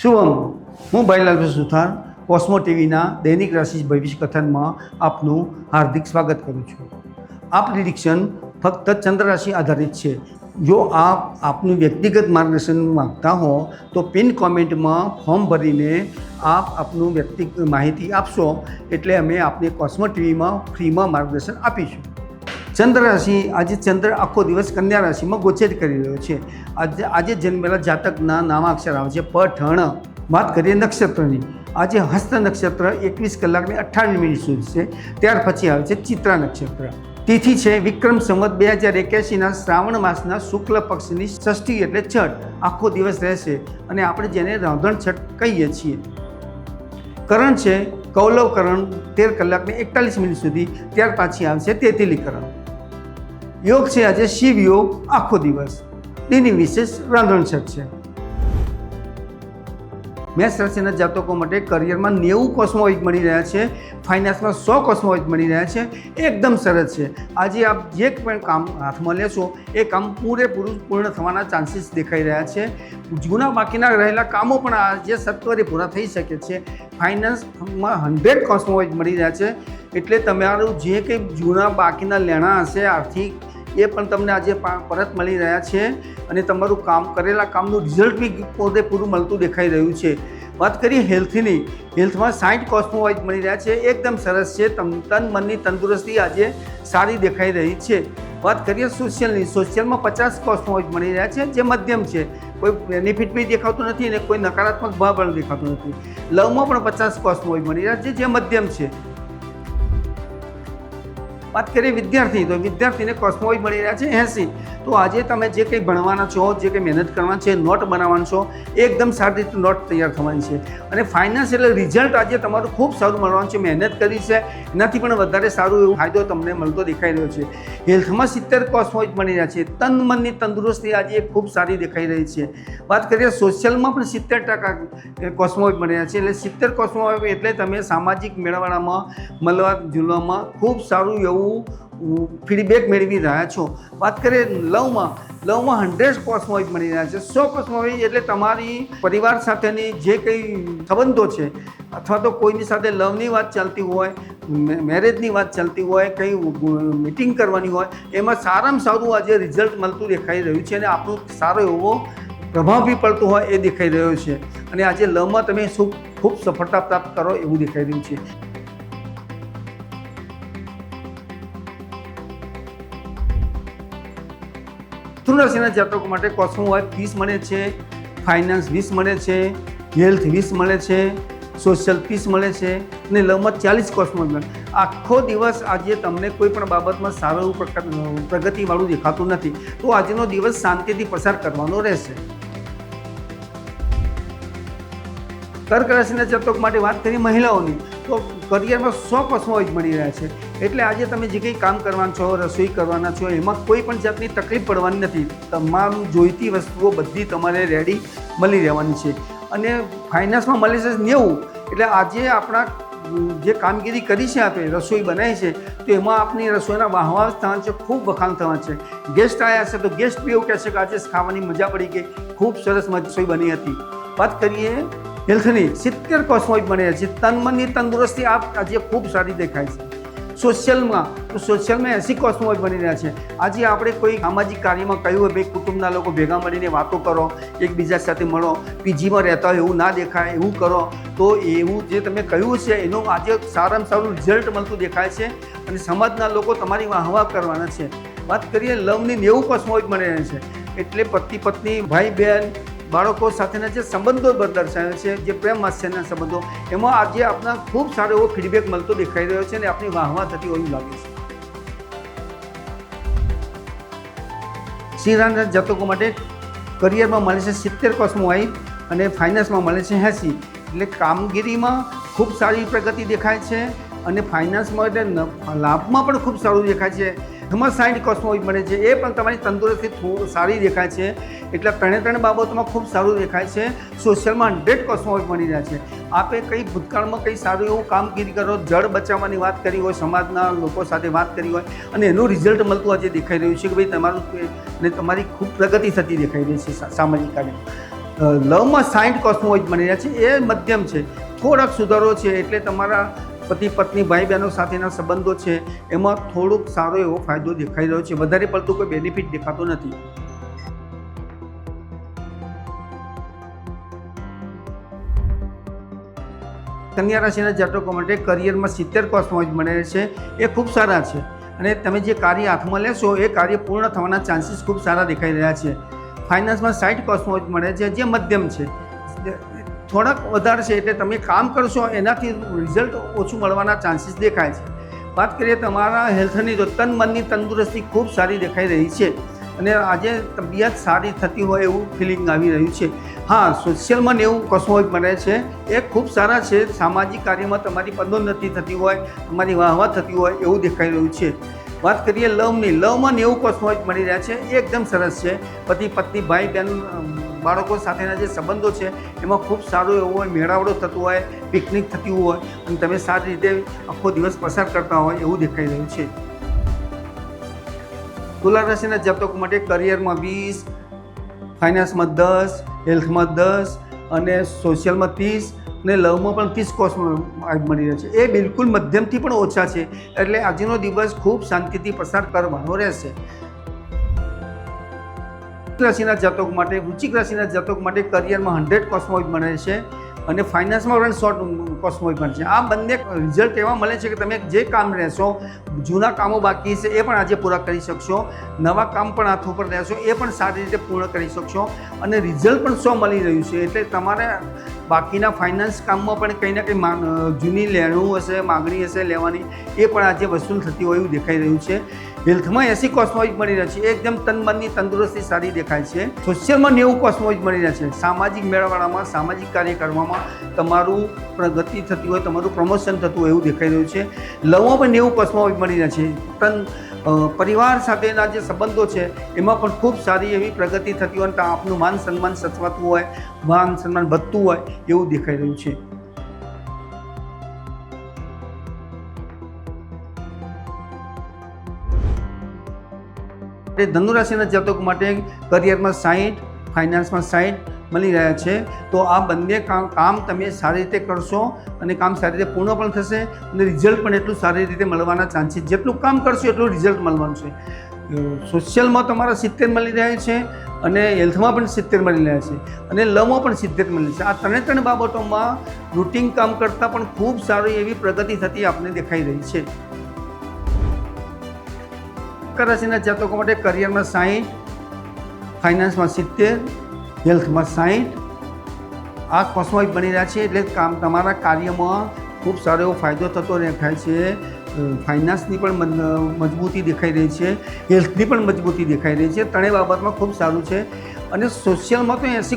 શુભમ, હું ભાઈલાલ સુથાર, કોસ્મો ટીવીના દૈનિક રાશિ ભવિષ્ય કથનમાં આપનું હાર્દિક સ્વાગત કરું છું. આ પ્રિડિક્શન ફક્ત ચંદ્ર રાશિ આધારિત છે. જો આપ આપનું વ્યક્તિગત માર્ગદર્શન માગતા હો, તો પિન કોમેન્ટમાં ફોર્મ ભરીને આપ આપનું વ્યક્તિગત માહિતી આપશો, એટલે અમે આપને કોસ્મો ટીવીમાં ફ્રીમાં માર્ગદર્શન આપીશું. ચંદ્ર રાશિ આજે ચંદ્ર આખો દિવસ કન્યા રાશિમાં ગોચર કરી રહ્યો છે. આજે આજે જન્મેલા જાતકના નામાક્ષર આવે છે. પઠણ. વાત કરીએ નક્ષત્રની. આજે હસ્ત નક્ષત્ર એકવીસ કલાકને અઠ્ઠાવીસ મિનિટ સુધી છે ત્યાર પછી આવે છે ચિત્રા નક્ષત્ર. તિથિ છે વિક્રમ સંવત બે હજાર એક્યાસીના શ્રાવણ માસના શુક્લ પક્ષની ષષ્ઠી એટલે છઠ. આખો દિવસ રહેશે અને આપણે જેને રાંધણ છઠ કહીએ છીએ. કરણ છે કૌલવ કરણ તેર કલાકને એકતાલીસ મિનિટ સુધી. ત્યાર પાછી આવશે તેતીલી કરણ યોગ છે આજે શિવ યોગ આખો દિવસ. તેની વિશેષ રાંધણછટ છે. મેષ રાશિના જાતકો માટે કરિયરમાં નેવું કોસ્મોઇક મળી રહ્યા છે. ફાઇનાન્સમાં સો કોસ્મોઇક મળી રહ્યા છે. એકદમ સરસ છે. આજે આપ જે પણ કામ હાથમાં લેશો, એ કામ પૂરેપૂરું પૂર્ણ થવાના ચાન્સીસ દેખાઈ રહ્યા છે. જૂના બાકીના રહેલા કામો પણ આજે સત્વરે પૂરા થઈ શકે છે. ફાઇનાન્સમાં હંડ્રેડ કોસ્મોઇક મળી રહ્યા છે. એટલે તમારું જે કંઈ જૂના બાકીના લેણા હશે, આર્થિક એ પણ તમને આજે પરત મળી રહ્યા છે અને તમારું કામ, કરેલા કામનું રિઝલ્ટ બી પોતે પૂરું મળતું દેખાઈ રહ્યું છે. વાત કરીએ હેલ્થની, હેલ્થમાં સાઠ કોસ્મોવાઇઝ મળી રહ્યા છે, એકદમ સરસ છે તન મનની તંદુરસ્તી આજે સારી દેખાઈ રહી છે. વાત કરીએ સોશિયલની સોશિયલમાં પચાસ કોસ્મોવાઇઝ મળી રહ્યા છે, જે મધ્યમ છે. કોઈ બેનિફિટ બી દેખાતું નથી અને કોઈ નકારાત્મક ભાવ પણ દેખાતો નથી. લવમાં પણ પચાસ કોસ્મોવાઇઝ મળી રહ્યા છે, જે મધ્યમ છે. વાત કરીએ વિદ્યાર્થી તો વિદ્યાર્થીને કોસ્મોઇડ મળી રહ્યા છે એંસી. તો આજે તમે જે કંઈ ભણવાના છો, જે કંઈ મહેનત કરવાના છે, નોટ બનાવવાના છો, એકદમ સારી રીતે નોટ તૈયાર થવાની છે. અને ફાઇનાન્સ એટલે રિઝલ્ટ આજે તમારું ખૂબ સારું મળવાનું છે. મહેનત કરી છે, એનાથી પણ વધારે સારું એવો ફાયદો તમને મળતો દેખાઈ રહ્યો છે. હેલ્થમાં સિત્તેર કોસ્મોઇટ બની રહ્યા છે. તન મનની તંદુરસ્તી આજે ખૂબ સારી દેખાઈ રહી છે. વાત કરીએ સોશિયલમાં પણ સિત્તેર ટકા કોસ્મોઇટ બની રહ્યા છે. એટલે સિત્તેર કોસ્મોઇટ એટલે તમે સામાજિક મેળાવડામાં મળવા ઝૂલવામાં ખૂબ સારું એવું ફીડબેક મેળવી રહ્યા છો. વાત કરીએ લવમાં. લવમાં હંડ્રેડ કોસ્મોઇડ મળી રહ્યા છે. સો કોસ્મોઇડ એટલે તમારી પરિવાર સાથેની જે કંઈ સંબંધો છે, અથવા તો કોઈની સાથે લવની વાત ચાલતી હોય મેરેજની વાત ચાલતી હોય, કંઈ મિટિંગ કરવાની હોય, એમાં સારામાં સારું આજે રિઝલ્ટ મળતું દેખાઈ રહ્યું છે અને આપણું સારો એવો પ્રભાવ બી પડતો હોય એ દેખાઈ રહ્યો છે. અને આજે લવમાં તમે શું ખૂબ સફળતા પ્રાપ્ત કરો એવું દેખાઈ રહ્યું છે. મિથુન રાશિના જાતકો માટે કોસ્મો વાઇફ વીસ મળે છે, ફાઇનાન્સ વીસ મળે છે, હેલ્થ વીસ મળે છે, સોશિયલ પીસ મળે છે અને લવમાં ચાલીસ કોસ્મો આખો દિવસ આજે તમને કોઈ પણ બાબતમાં સારું પ્રગતિવાળું દેખાતું નથી. તો આજનો દિવસ શાંતિથી પસાર કરવાનો રહેશે. કર્ક રાશિના જાતક માટે વાત કરી મહિલાઓની, તો કરિયરમાં સો જ મળી રહ્યા છે. એટલે આજે તમે જે કંઈ કામ કરવાના છો, રસોઈ કરવાના છો, એમાં કોઈ પણ જાતની તકલીફ પડવાની નથી. તમામ જોઈતી વસ્તુઓ બધી તમારે રેડી મળી રહેવાની છે. અને ફાઇનાન્સમાં મળી છે નેવું. એટલે આજે આપણા જે કામગીરી કરી છે આપણે, રસોઈ બનાવી છે, તો એમાં આપણી રસોઈના વાહવા થવાના છે, ખૂબ વખાણ થવાના છે. ગેસ્ટ આવ્યા છે, તો ગેસ્ટ બી એવું કહેશે કે આજે ખાવાની મજા પડી ગઈ. ખૂબ સરસ રસોઈ બની હતી. વાત કરીએ હેલ્થની સિત્તેર કોસ્મોઇડ બને છે. તન મનની તંદુરસ્તી આપ આજે ખૂબ સારી દેખાય છે. સોશિયલમાં, તો સોશિયલમાં એસી કોસ્મોઇડ બની રહ્યા છે. આજે આપણે કોઈ સામાજિક કાર્યમાં કહ્યું હોય, ભાઈ કુટુંબના લોકો ભેગા મળીને વાતો કરો, એકબીજા સાથે મળો, પીજીમાં રહેતા હોય એવું ના દેખાય, એવું કરો, તો એવું જે તમે કહ્યું છે, એનું આજે સારામાં સારું રિઝલ્ટ મળતું દેખાય છે અને સમાજના લોકો તમારી વાહવા કરવાના છે. વાત કરીએ લવની નેવું કોસ્મોઇડ બની રહ્યા છે. એટલે પતિ પત્ની ભાઈ બહેન બાળકો સાથેના જે સંબંધો દર્શાવે છે, જે પ્રેમ હાસ્યના સંબંધો, એમાં આજે આપણા ખૂબ સારો એવો ફીડબેક મળતો દેખાઈ રહ્યો છે અને આપણી વાહવા થતી હોય લાગે છે. શ્રીરામના જાતકો માટે કરિયરમાં મળે છે સિત્તેર કોસ્મોવાઈ અને ફાઇનાન્સમાં મળે છે એંસી. એટલે કામગીરીમાં ખૂબ સારી પ્રગતિ દેખાય છે અને ફાઇનાન્સમાં એટલે લાભમાં પણ ખૂબ સારું દેખાય છે. એમાં સાઈડ કોસ્મોઇડ મળે છે. એ પણ તમારી તંદુરસ્તી સારી દેખાય છે. એટલે ત્રણે ત્રણ બાબતોમાં ખૂબ સારું દેખાય છે. સોશિયલમાં હંડ્રેડ કોસ્મોઇડ મળી રહ્યા છે. આપે કઈ ભૂતકાળમાં કંઈ સારું એવું કામગીરી કરો, જળ બચાવવાની વાત કરી હોય, સમાજના લોકો સાથે વાત કરી હોય, અને એનું રિઝલ્ટ મળતું આજે દેખાઈ રહ્યું છે કે ભાઈ તમારું ને તમારી ખૂબ પ્રગતિ થતી દેખાઈ રહી છે સામાજિક કાર્ય. લવમાં સાઠ કોસ્મોઇડ મળી રહ્યા છે. એ મધ્યમ છે. થોડાક સુધારો છે એટલે તમારા પતિ, પત્ની, ભાઈ, બહેનો સાથેના સંબંધો છે, એમાં થોડોક સારો એવો ફાયદો દેખાઈ રહ્યો છે. વધારે પડતું કોઈ બેનિફિટ દેખાતો નથી. કન્યા રાશિના જાતકો માટે કરિયરમાં સિત્તેર કોસ્મોઇડ મળે છે. એ ખૂબ સારા છે. અને તમે જે કાર્ય હાથમાં લેશો, એ કાર્ય પૂર્ણ થવાના ચાન્સીસ ખૂબ સારા દેખાઈ રહ્યા છે. ફાઇનાન્સમાં સાઠ કોસ્મોઇડ મળે છે, જે મધ્યમ છે. થોડાક વધારે છે એટલે તમે કામ કરશો, એનાથી રિઝલ્ટ ઓછું મળવાના ચાન્સીસ દેખાય છે. વાત કરીએ તમારા હેલ્થની તો તન મનની તંદુરસ્તી ખૂબ સારી દેખાઈ રહી છે અને આજે તબિયત સારી થતી હોય એવું ફિલિંગ આવી રહ્યું છે. હા સોશિયલમાં એવું કોસ્મોઇક મળે છે. એ ખૂબ સારા છે. સામાજિક કાર્યમાં તમારી પદોન્નતિ થતી હોય, તમારી વાહવા થતી હોય એવું દેખાઈ રહ્યું છે. વાત કરીએ લવની, લવમાં નેવું હોય મળી રહ્યા છે. એ એકદમ સરસ છે. પતિ, પત્ની, ભાઈ બહેન બાળકો સાથેના જે સંબંધો છે, એમાં ખૂબ સારો એવો હોય મેળાવડો થતો હોય, પિકનિક થતી હોય અને તમે સારી રીતે આખો દિવસ પસાર કરતા હોય એવું દેખાઈ રહ્યું છે. તુલા રાશિના જાતકો માટે કરિયરમાં વીસ, ફાઇનાન્સમાં દસ, હેલ્થમાં દસ અને સોશિયલમાં ત્રીસ અને લવમાં પણ ત્રીસ કોર્સમાં મળી રહ્યા છે. એ બિલકુલ મધ્યમથી પણ ઓછા છે. એટલે આજનો દિવસ ખૂબ શાંતિથી પસાર કરવાનો રહેશે. રાશિના જાતક માટે, વૃશ્ચિક રાશિના જાતક માટે કરિયરમાં હંડ્રેડ કોસ્મોઇડ મળે છે અને ફાઇનાન્સમાં પણ શોર્ટ કોસ્મોઇડ બને છે. આ બંને રિઝલ્ટ એવા મળે છે કે તમે જે કામ રહેશો, જૂના કામો બાકી છે એ પણ આજે પૂરા કરી શકશો, નવા કામ પણ હાથ ઉપર રહેશો, એ પણ સારી રીતે પૂર્ણ કરી શકશો અને રિઝલ્ટ પણ સો મળી રહ્યું છે. એટલે તમારે બાકીના ફાઇનાન્સ કામમાં પણ કંઈ ના કંઈ જૂની લેણું હશે, માગણી હશે લેવાની, એ પણ આજે વસૂલ થતી હોય એવું દેખાઈ રહ્યું છે. હેલ્થમાં એસી કોસ્મોઇજ મળી રહ્યા છે. એકદમ તન મનની તંદુરસ્તી સારી દેખાય છે. સોશિયલમાં નેવું કોસ્મોઇજ મળી રહ્યા છે. સામાજિક મેળાવડામાં સામાજિક કાર્ય કરવામાં તમારું પ્રગતિ થતી હોય, તમારું પ્રમોશન થતું હોય એવું દેખાઈ રહ્યું છે. લવમાં પણ નેવું કોસ્મોઇજ મળી રહ્યા છે. તન પરિવાર સાથેના જે સંબંધો છે, એમાં પણ ખૂબ સારી એવી પ્રગતિ થતી હોય તો આપનું માન સન્માન સચવાતું હોય, માન સન્માન વધતું હોય એવું દેખાઈ રહ્યું છે. એટલે ધનુરાશિના જાતકો માટે કરિયરમાં સાઈઠ ફાઇનાન્સમાં સાઈઠ મળી રહ્યા છે. તો આ બંને કામ કામ તમે સારી રીતે કરશો અને કામ સારી રીતે પૂર્ણ પણ થશે અને રિઝલ્ટ પણ એટલું સારી રીતે મળવાના ચાન્સીસ, જેટલું કામ કરશો એટલું રિઝલ્ટ મળવાનું છે. સોશિયલમાં તમારા સિત્તેર મળી રહ્યા છે અને હેલ્થમાં પણ સિત્તેર મળી રહ્યા છે અને લવમાં પણ સિત્તેર મળી છે. આ ત્રણે ત્રણ બાબતોમાં રૂટિન કામ કરતાં પણ ખૂબ સારી એવી પ્રગતિ થતી આપણે દેખાઈ રહી છે. મકર રાશિના જાતકો માટે કરિયરમાં સાહીઠ, ફાઇનાન્સમાં સિત્તેર, હેલ્થમાં સાહીઠ. આ કોસ્મોઇક બની રહ્યા છે એટલે કામ તમારા કાર્યમાં ખૂબ સારો એવો ફાયદો થતો દેખાય છે. ફાઇનાન્સની પણ મજબૂતી દેખાઈ રહી છે. હેલ્થની પણ મજબૂતી દેખાઈ રહી છે. ત્રણેય બાબતમાં ખૂબ સારું છે. અને સોશિયલમાં તો એસી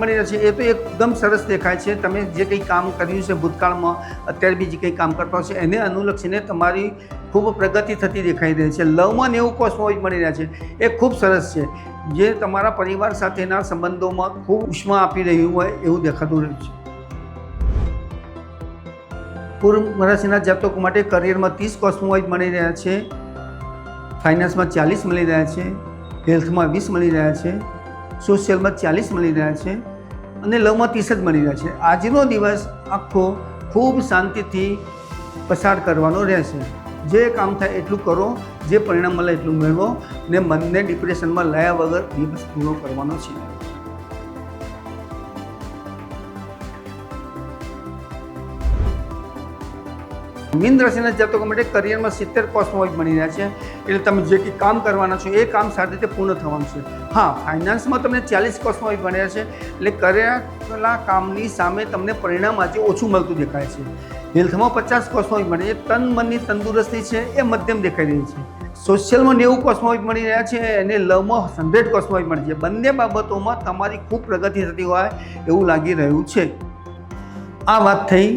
રહ્યા છે. એ તો એકદમ સરસ દેખાય છે. તમે જે કંઈ કામ કર્યું છે ભૂતકાળમાં, અત્યારે બી જે કંઈ કામ કરતા હશે એને અનુલક્ષીને તમારી ખૂબ પ્રગતિ થતી દેખાઈ રહી છે. લવમાં નેવું કોસ્મોઇક મળી રહ્યા છે. એ ખૂબ સરસ છે. જે તમારા પરિવાર સાથેના સંબંધોમાં ખૂબ ઉષ્મા આપી રહ્યું હોય એવું દેખાતું રહ્યું છે. પૂર્વ રાશિના જાતકો માટે કરિયરમાં ત્રીસ કોસ્મોવાઇઝ મળી રહ્યા છે. ફાઇનાન્સમાં ચાલીસ મળી રહ્યા છે. હેલ્થમાં વીસ મળી રહ્યા છે. સોશિયલમાં ચાલીસ મળી રહ્યા છે અને લવમાં ત્રીસ જ મળી રહ્યા છે. આજનો દિવસ આખો ખૂબ શાંતિથી પસાર કરવાનો રહેશે. જે કામ થાય એટલું કરો, જે પરિણામ મળે એટલું મેળવો ને મનને ડિપ્રેશનમાં લાયા વગર દિવસ પૂરો કરવાનો છે. મીન રાશિના જાતકો માટે કરિયરમાં સિત્તેર કોસ્મોઇડ બની રહ્યા છે. એટલે તમે જે કંઈ કામ કરવાના છો, એ કામ સારી રીતે પૂર્ણ થવાનું છે. હા ફાઇનાન્સમાં તમને ચાલીસ કોસ્મોઇક બન્યા છે. એટલે કરેલા કામની સામે તમને પરિણામ આજે ઓછું મળતું દેખાય છે. હેલ્થમાં પચાસ કોસ્મોઇડ બને છે. તન મનની તંદુરસ્તી છે, એ મધ્યમ દેખાઈ રહી છે. સોશિયલમાં નેવું કોસ્મોઇડ મળી રહ્યા છે અને લવમાં હંડ્રેડ કોસ્મોઇડ મળી છે. બંને બાબતોમાં તમારી ખૂબ પ્રગતિ થતી હોય એવું લાગી રહ્યું છે. આ વાત થઈ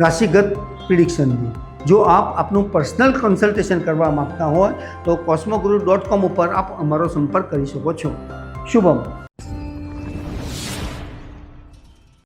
રાશિગત પ્રિડિક્શનની જો આપ આપનું પર્સનલ કન્સલ્ટેશન કરવા માગતા હોય, તો કોસ્મોગુરુ ડોટ કોમ ઉપર આપ અમારો સંપર્ક કરી શકો છો. શુભમ.